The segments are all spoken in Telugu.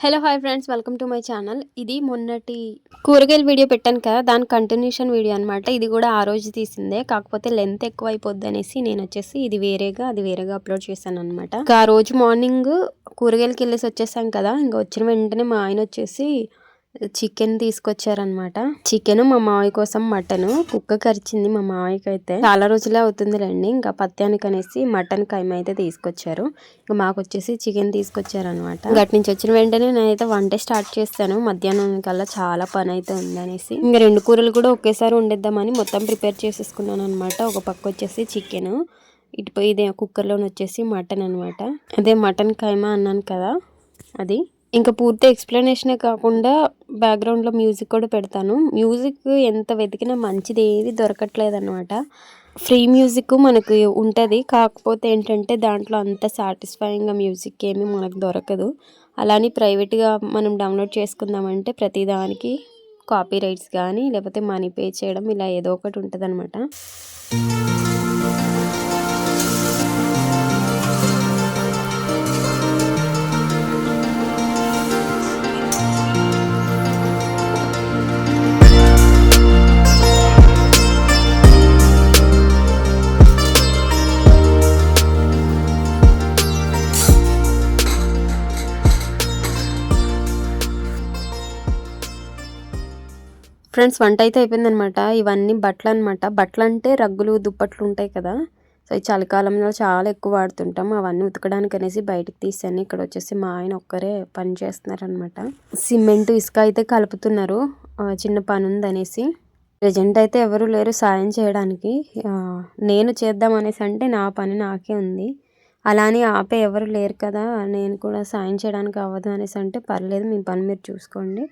Hello hi friends welcome to my channel ఇది మొన్నటి కూరగాయల వీడియో పెట్టాను కదా దాని కంటిన్యూషన్ వీడియో అనమాట ఇది కూడా ఆ రోజు తీసిందే. కాకపోతే లెంత్ ఎక్కువ అయిపోద్ది అనేసి నేను వచ్చేసి ఇది వేరేగా అది వేరేగా అప్లోడ్ చేశాను అనమాట ఆ రోజు మార్నింగ్ కూరగాయలకి వెళ్ళేసి వచ్చేసాం కదా ఇంకా వచ్చిన వెంటనే మా ఆయన వచ్చేసి చికెన్ తీసుకొచ్చారనమాట చికెన్ మా మావయ్య కోసం మటన్. కుక్క కరిచింది మా మావయ్యకి అయితే చాలా రోజులే అవుతుందిలేండి. ఇంకా పత్యానికి అనేసి మటన్ కైమ అయితే తీసుకొచ్చారు. ఇంకా మాకు వచ్చేసి చికెన్ తీసుకొచ్చారనమాట గట్ నుంచి వచ్చిన వెంటనే నేనైతే వంట స్టార్ట్ చేస్తాను. మధ్యాహ్నం కల్లా చాలా పని అయితే ఉందనేసి. ఇంకా రెండు కూరలు కూడా ఒకేసారి వండేద్దామని మొత్తం ప్రిపేర్ చేసేసుకున్నాను అనమాట ఒక పక్క వచ్చేసి చికెన్. ఇటు ఇదే కుక్కర్లోని వచ్చేసి మటన్ అనమాట అదే మటన్ కైమా అన్నాను కదా అది. ఇంకా పూర్తి ఎక్స్ప్లెనేషనే కాకుండా బ్యాక్గ్రౌండ్లో మ్యూజిక్ కూడా పెడతాను. మ్యూజిక్ ఎంత వెతికినా మంచిది ఏది దొరకట్లేదు అనమాట ఫ్రీ మ్యూజిక్ మనకు ఉంటుంది. కాకపోతే ఏంటంటే దాంట్లో అంత సాటిస్ఫైయింగ్గా మ్యూజిక్ ఏమీ మనకు దొరకదు. అలానే ప్రైవేట్గా మనం డౌన్లోడ్ చేసుకుందామంటే ప్రతిదానికి కాపీ రైట్స్ కానీ లేకపోతే మనీ పే చేయడం ఇలా ఏదో ఒకటి ఉంటుంది ఫ్రెండ్స్ వంట అయితే అయిపోయిందనమాట. ఇవన్నీ బట్టలు అనమాట బట్టలు అంటే రగ్గులు దుప్పట్లు ఉంటాయి కదా. సో ఈ చలికాలంలో చాలా ఎక్కువ వాడుతుంటాం. అవన్నీ ఉతకడానికి అనేసి బయటకు తీసాను ఇక్కడ వచ్చేసి మా ఆయన ఒక్కరే పని చేస్తున్నారనమాట. సిమెంట్ ఇసుక అయితే కలుపుతున్నారు. చిన్న పని ఉందనేసి ప్రజెంట్ అయితే ఎవరు లేరు సాయం చేయడానికి. నేను చేద్దాం అనేసి అంటే నా పని నాకే ఉంది. అలానే ఆపే ఎవరు లేరు కదా. నేను కూడా సాయం చేయడానికి అవ్వదు అనేసి అంటే పర్లేదు. మీ పని మీరు చూసుకోండి.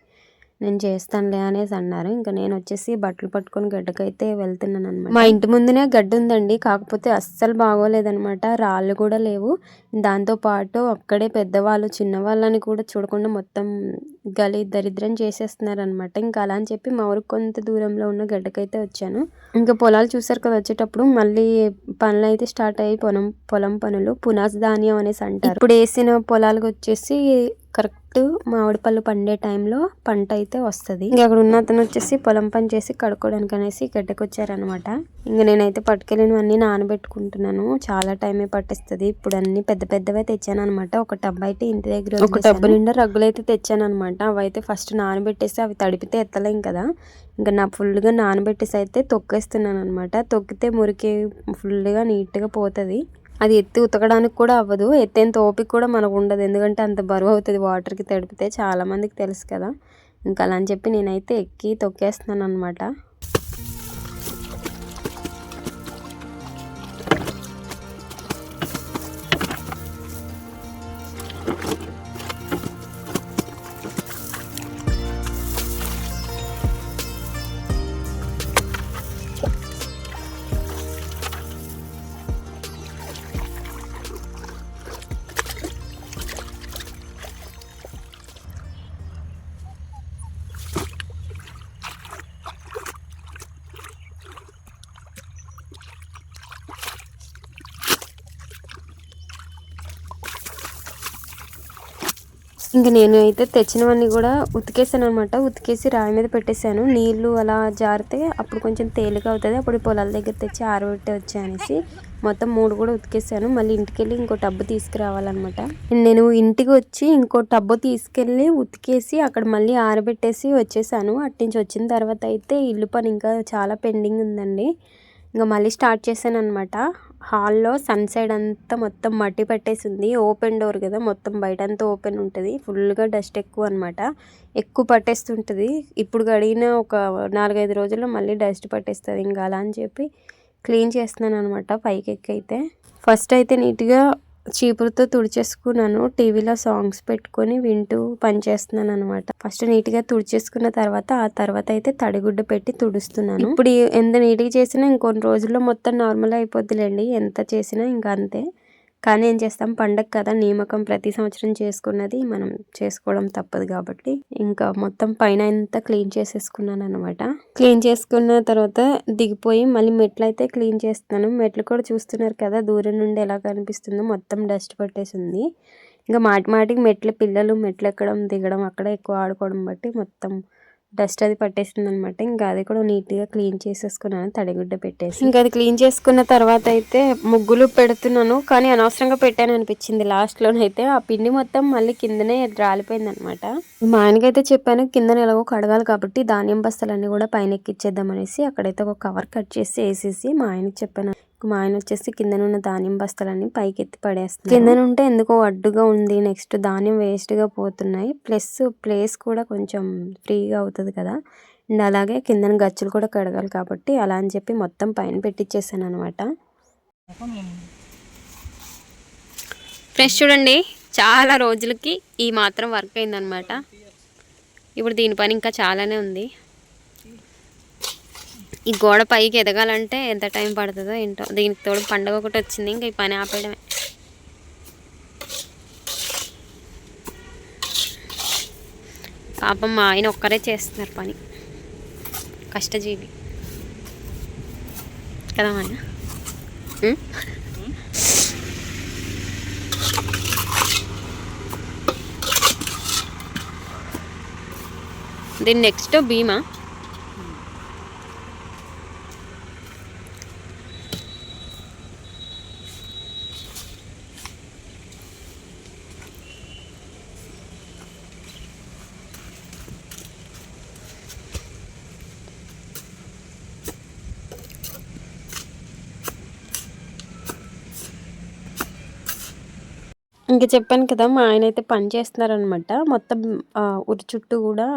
నేను చేస్తానులే అనేసి అన్నారు. ఇంకా నేను వచ్చేసి బట్టలు పట్టుకొని గడ్డకైతే వెళ్తున్నాను అనమాట మా ఇంటి ముందునే గడ్డ ఉందండి. కాకపోతే అస్సలు బాగోలేదనమాట రాళ్ళు కూడా లేవు. దాంతో పాటు అక్కడే పెద్దవాళ్ళు చిన్నవాళ్ళని కూడా చూడకుండా మొత్తం గలి దరిద్రం చేసేస్తున్నారు అనమాట ఇంకా అలా అని చెప్పి మా ఊరికి కొంత దూరంలో ఉన్న గడ్డకైతే వచ్చాను. ఇంకా పొలాలు చూసారు కదా వచ్చేటప్పుడు మళ్ళీ పనులు అయితే స్టార్ట్ అయ్యి పొలం పొలం పనులు పునాస్ ధాన్యం అనేసి అంటారు. ఇప్పుడు వేసిన పొలాలకు వచ్చేసి కరెక్ట్ మామిడి పళ్ళు పండే టైంలో పంట అయితే వస్తుంది. ఇంకా అక్కడ ఉన్న అతను వచ్చేసి పొలం పని చేసి కడుక్కోవడానికి అనేసి గడ్డకు వచ్చారనమాట. ఇంకా నేనైతే పట్టుకెళ్ళినవన్నీ నానబెట్టుకుంటున్నాను. చాలా టైమే పట్టిస్తుంది. ఇప్పుడు అన్ని పెద్ద పెద్దవే తెచ్చాను అనమాట ఒక టబ్ అయితే ఇంటి దగ్గర ఒక టబ్బు నిండా రగ్గులు అయితే తెచ్చాను అనమాట అవి అయితే ఫస్ట్ నానబెట్టేసి అవి తడిపితే ఎత్తలేం కదా. ఇంకా నా ఫుల్గా నానబెట్టేసి అయితే తొక్కేస్తున్నాను అనమాట తొక్కితే మురికి ఫుల్గా నీట్గా పోతుంది. అది ఎత్తి ఉతకడానికి కూడా అవ్వదు. ఎత్తేంత ఓపిక కూడా మనకు ఉండదు. ఎందుకంటే అంత బరువు అవుతుంది వాటర్కి తడిపితే. చాలామందికి తెలుసు కదా. ఇంకా అలా అని చెప్పి నేనైతే ఎక్కి తొక్కేస్తున్నాను అనమాట ఇంక నేను అయితే తెచ్చినవన్నీ కూడా ఉతికేసాను అనమాట ఉతికేసి రాయి మీద పెట్టేశాను. నీళ్ళు అలా జారితే అప్పుడు కొంచెం తేలిక అవుతుంది. అప్పుడు పొలాల దగ్గర తెచ్చి ఆరబెట్టి వచ్చాయనేసి మొత్తం మూడు కూడా ఉతికేసాను. మళ్ళీ ఇంటికి వెళ్ళి ఇంకో టబ్బు తీసుకురావాలన్నమాట. నేను ఇంటికి వచ్చి ఇంకో టబ్బు తీసుకెళ్ళి ఉతికేసి అక్కడ మళ్ళీ ఆరబెట్టేసి వచ్చేసాను. అట్నుంచి వచ్చిన తర్వాత అయితే ఇల్లు పని ఇంకా చాలా పెండింగ్ ఉందండి. ఇంకా మళ్ళీ స్టార్ట్ చేశాను అనమాట హాల్లో సన్ సైడ్ అంతా మొత్తం మట్టి పట్టేసింది. ఓపెన్ డోర్ కదా మొత్తం బయట అంతా ఓపెన్ ఉంటుంది. ఫుల్గా డస్ట్ ఎక్కువ అనమాట ఎక్కువ పట్టేస్తుంటుంది. ఇప్పుడు గడిగిన ఒక నాలుగైదు రోజుల్లో మళ్ళీ డస్ట్ పట్టేస్తుంది. ఇంకా అలా అని చెప్పి క్లీన్ చేస్తున్నాను అనమాట పైకి ఎక్కి అయితే ఫస్ట్ అయితే నీట్గా చీపురుతో తుడిచేసుకున్నాను. టీవీలో సాంగ్స్ పెట్టుకొని వింటూ పనిచేస్తున్నాను అనమాట ఫస్ట్ నీట్గా తుడిచేసుకున్న తర్వాత ఆ తర్వాత అయితే తడిగుడ్డ పెట్టి తుడుస్తున్నాను. ఇప్పుడు ఎంత నీట్గా చేసినా ఇంకొన్ని రోజుల్లో మొత్తం నార్మల్ అయిపోద్దిలేండి. ఎంత చేసినా ఇంకా అంతే. కానీ ఏం చేస్తాం? పండగ కదా నియామకం ప్రతి సంవత్సరం చేసుకున్నది మనం చేసుకోవడం తప్పదు కాబట్టి. ఇంకా మొత్తం పైన అంతా క్లీన్ చేసేసుకున్నాను అనమాట క్లీన్ చేసుకున్న తర్వాత దిగిపోయి మళ్ళీ మెట్లు అయితే క్లీన్ చేస్తున్నాను. మెట్లు కూడా చూస్తున్నారు కదా దూరం నుండి ఎలా కనిపిస్తుందో మొత్తం డస్ట్ పట్టేసింది. ఇంకా మాటి మాటికి మెట్లు పిల్లలు మెట్లు ఎక్కడం దిగడం అక్కడ ఎక్కువ ఆడుకోవడం బట్టి మొత్తం డస్ట్ అది పట్టేసింది అనమాట ఇంకా అది కూడా నీట్గా క్లీన్ చేసేసుకున్నాను తడిగుడ్డ పెట్టేసి. ఇంకా అది క్లీన్ చేసుకున్న తర్వాత అయితే ముగ్గులు పెడుతున్నాను కానీ అనవసరంగా పెట్టాను అనిపించింది. లాస్ట్లోనైతే ఆ పిండి మొత్తం మళ్ళీ కిందనే రాలిపోయింది అనమాట మా ఆయనకైతే చెప్పాను కింద ఎలాగో కడగాలి కాబట్టి ధాన్యం బస్తాలన్నీ కూడా పైన ఎక్కిచ్చేద్దాం అనేసి అక్కడైతే ఒక కవర్ కట్ చేసి వేసేసి మా ఆయనకి చెప్పాను. మా ఆయన వచ్చేసి కిందనున్న ధాన్యం బస్తాలన్నీ పైకి ఎత్తి పడేస్తుంది కిందనుంటే ఎందుకో అడ్డుగా ఉంది నెక్స్ట్ ధాన్యం వేస్ట్గా పోతున్నాయి. ప్లస్ ప్లేస్ కూడా కొంచెం ఫ్రీగా అవుతుంది కదా. అండ్ అలాగే కిందన గచ్చులు కూడా కడగాలి కాబట్టి అలా అని చెప్పి మొత్తం పైన పెట్టించేసాను అనమాట ఫ్రెష్ చూడండి చాలా రోజులకి ఈ మాత్రం వర్క్ అయిందనమాట ఇప్పుడు దీని పని ఇంకా చాలానే ఉంది. ఈ గోడ పైకి ఎదగాలంటే ఎంత టైం పడుతుందో ఏంటో. దీనికి తోడు పండగ ఒకటి వచ్చింది ఇంకా ఈ పని ఆపేయడమే. పాపం మా ఆయన ఒక్కరే చేస్తున్నారు పని. కష్టజీవి. కదా ఆయన దీని నెక్స్ట్ భీమా ఇంకా చెప్పాను కదా మా ఆయన అయితే పని చేస్తున్నారనమాట. మొత్తం ఉరి చుట్టూ కూడా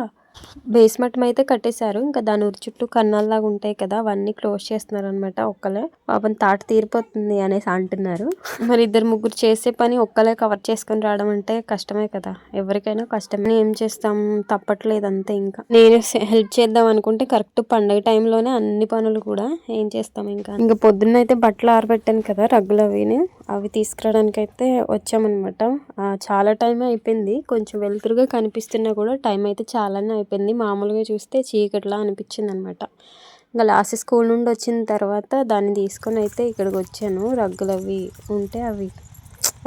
బేస్మట్టం అయితే కట్టేశారు. ఇంకా దాని ఉరి చుట్టూ కన్నాల్లాగా ఉంటాయి కదా అవన్నీ క్లోజ్ చేస్తున్నారు అనమాట ఒక్కలే. పాపం తాట తీరిపోతుంది అనేసి అంటున్నారు. మరి ఇద్దరు ముగ్గురు చేసే పని ఒక్కలే కవర్ చేసుకొని రావడం అంటే కష్టమే కదా. ఎవరికైనా కష్టమే. ఏం చేస్తాం? తప్పట్లేదు అంతే ఇంకా. నేను హెల్ప్ చేద్దాం అనుకుంటే కరెక్ట్ పండగ టైంలోనే అన్ని పనులు కూడా ఏం చేస్తాం ఇంకా. ఇంకా పొద్దున్న అయితే బట్టలు ఆరబెట్టాను కదా రగ్గులు అవిని. అవి తీసుకురావడానికి అయితే వచ్చామన్నమాట చాలా టైం అయిపోయింది. కొంచెం వెలుతురుగా కనిపిస్తున్నా కూడా టైం అయితే చాలానే అయిపోయింది. మామూలుగా చూస్తే చీకట్లా అనిపించింది అనమాట ఇంకా లాస్ట్ స్కూల్ నుండి వచ్చిన తర్వాత దాన్ని తీసుకొని అయితే ఇక్కడికి వచ్చాను. రగ్గులు అవి ఉంటే అవి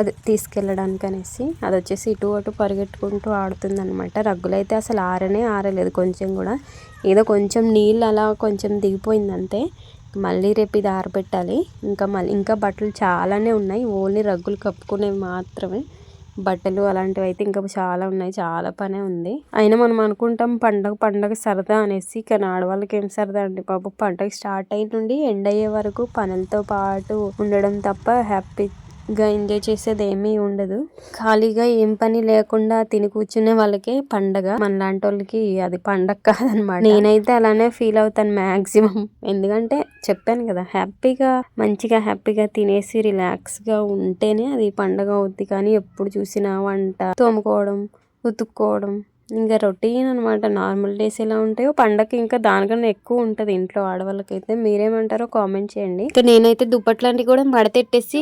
అది తీసుకెళ్ళడానికి అనేసి. అది వచ్చేసి ఇటు అటు పరిగెట్టుకుంటూ ఆడుతుంది అనమాట రగ్గులు అయితే అసలు ఆరనే ఆరలేదు. కొంచెం కూడా ఏదో కొంచెం నీళ్ళు అలా కొంచెం దిగిపోయింది అంతే. మళ్ళీ రేపు ఇది ఆరబెట్టాలి. ఇంకా మళ్ళీ ఇంకా బట్టలు చాలానే ఉన్నాయి. ఓన్లీ రగ్గులు కప్పుకునేవి మాత్రమే. బట్టలు అలాంటివి అయితే ఇంకా చాలా ఉన్నాయి. చాలా పనే ఉంది. అయినా మనం అనుకుంటాం పండగ పండగ సరదా అనేసి కానీ ఆడవాళ్ళకి ఏం సరదా అండి పాప పండగ స్టార్ట్ అయిన నుండి ఎండ్ అయ్యే వరకు పనులతో పాటు ఉండడం తప్ప హ్యాపీ గా ఎంజాయ్ చేసేది ఏమీ ఉండదు. ఖాళీగా ఏం పని లేకుండా తిని కూర్చునే వాళ్ళకే పండగ. మన లాంటి వాళ్ళకి అది పండగ కాదనమాట. నేనైతే అలానే ఫీల్ అవుతాను మ్యాక్సిమం ఎందుకంటే చెప్పాను కదా హ్యాపీగా మంచిగా హ్యాపీగా తినేసి రిలాక్స్గా ఉంటేనే అది పండగ అవుద్ది. కానీ ఎప్పుడు చూసినా వంట తోముకోవడం ఉతుక్కోవడం ఇంకా రొటీన్ అనమాట నార్మల్ డేస్ ఎలా ఉంటాయో పండగకి ఇంకా దానికన్నా ఎక్కువ ఉంటుంది ఇంట్లో ఆడవాళ్ళకైతే. మీరేమంటారో కామెంట్ చేయండి. ఇంకా నేనైతే దుప్పట్లాంటివి కూడా మడతెట్టేసి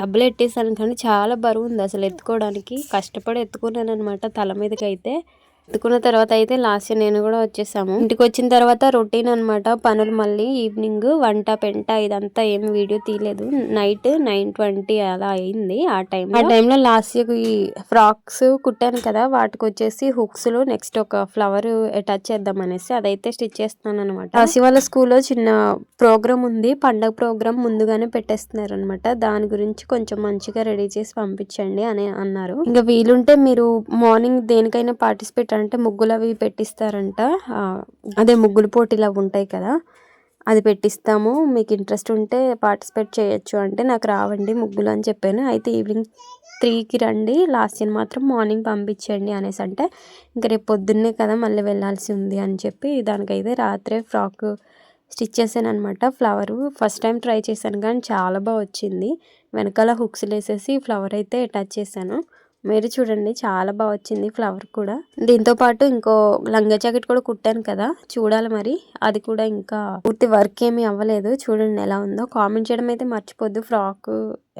టబ్బులు ఎట్టేసాను కానీ చాలా బరువు ఉంది అసలు ఎత్తుకోవడానికి. కష్టపడి ఎత్తుకున్నాను అనమాట తల మీదకి అయితే ఎత్తుకున్న తర్వాత అయితే లాస్ట్ నేను కూడా వచ్చేసాము. ఇంటికి వచ్చిన తర్వాత రొటీన్ అన్నమాట. పనులు మళ్ళీ ఈవినింగ్ వంట పెంట ఇదంతా ఏం వీడియో తీయలేదు. నైట్ నైన్ ట్వంటీ అలా అయింది ఆ టైం ఆ టైంలో లాస్ట్ ఈ ఫ్రాక్స్ కుట్టాను కదా వాటికి వచ్చేసి హుక్స్లో నెక్స్ట్ ఒక ఫ్లవర్ అటాచ్ చేద్దాం అనేసి అదైతే స్టిచ్ చేస్తున్నాను అనమాట రాసి వాళ్ళ స్కూల్లో చిన్న ప్రోగ్రామ్ ఉంది. పండగ ప్రోగ్రామ్ ముందుగానే పెట్టేస్తున్నారు అనమాట దాని గురించి కొంచెం మంచిగా రెడీ చేసి పంపించండి అని అన్నారు. ఇంకా వీలుంటే మీరు మార్నింగ్ దేనికైనా పార్టిసిపేట్ అంటే ముగ్గులు అవి పెట్టిస్తారంట అదే ముగ్గులు పోటీలు అవి ఉంటాయి కదా అది పెట్టిస్తాము. మీకు ఇంట్రెస్ట్ ఉంటే పార్టిసిపేట్ చేయొచ్చు అంటే నాకు రావండి ముగ్గులు అని చెప్పాను. అయితే ఈవినింగ్ త్రీకి రండి లాస్ట్ ఇయర్ మాత్రం మార్నింగ్ పంపించండి అనేసి అంటే ఇంకా రేపు పొద్దున్నే కదా మళ్ళీ వెళ్ళాల్సి ఉంది అని చెప్పి దానికైతే రాత్రే ఫ్రాక్ స్టిచ్ చేశాను అనమాట ఫ్లవరు ఫస్ట్ టైం ట్రై చేశాను కానీ చాలా బాగా వచ్చింది. వెనకాల హుక్స్ వేసేసి ఫ్లవర్ అయితే అటాచ్ చేశాను. మీరు చూడండి చాలా బాగా వచ్చింది ఫ్లవర్ కూడా. దీంతో పాటు ఇంకో లంగా జాకెట్ కూడా కుట్టాను కదా చూడాలి మరి. అది కూడా ఇంకా పూర్తి వర్క్ ఏమీ అవ్వలేదు. చూడండి ఎలా ఉందో. కామెంట్ చేయడం అయితే మర్చిపోద్దు ఫ్రాక్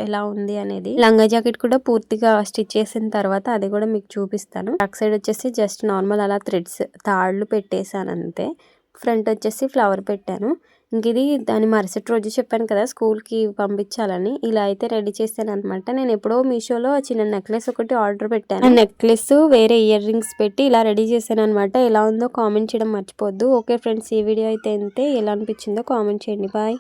ఎలా ఉంది అనేది. లంగా జాకెట్ కూడా పూర్తిగా స్టిచ్ చేసిన తర్వాత అది కూడా మీకు చూపిస్తాను. బ్యాక్ సైడ్ వచ్చేసి జస్ట్ నార్మల్ అలా థ్రెడ్స్ తాళ్ళు పెట్టేశాను అంతే. ఫ్రంట్ వచ్చేసి ఫ్లవర్ పెట్టాను. ఇంక ఇది దాని మరుసటి రోజు చెప్పాను కదా స్కూల్కి పంపించాలని. ఇలా అయితే రెడీ చేశాను అనమాట నేను ఎప్పుడో మీషోలో చిన్న నెక్లెస్ ఒకటి ఆర్డర్ పెట్టాను. నెక్లెస్ వేరే ఇయర్ రింగ్స్ పెట్టి ఇలా రెడీ చేశాను అనమాట ఎలా ఉందో కామెంట్ చేయడం మర్చిపోద్దు ఓకే ఫ్రెండ్స్ ఈ వీడియో అయితే అంతే ఎలా అనిపించిందో కామెంట్ చేయండి. బాయ్.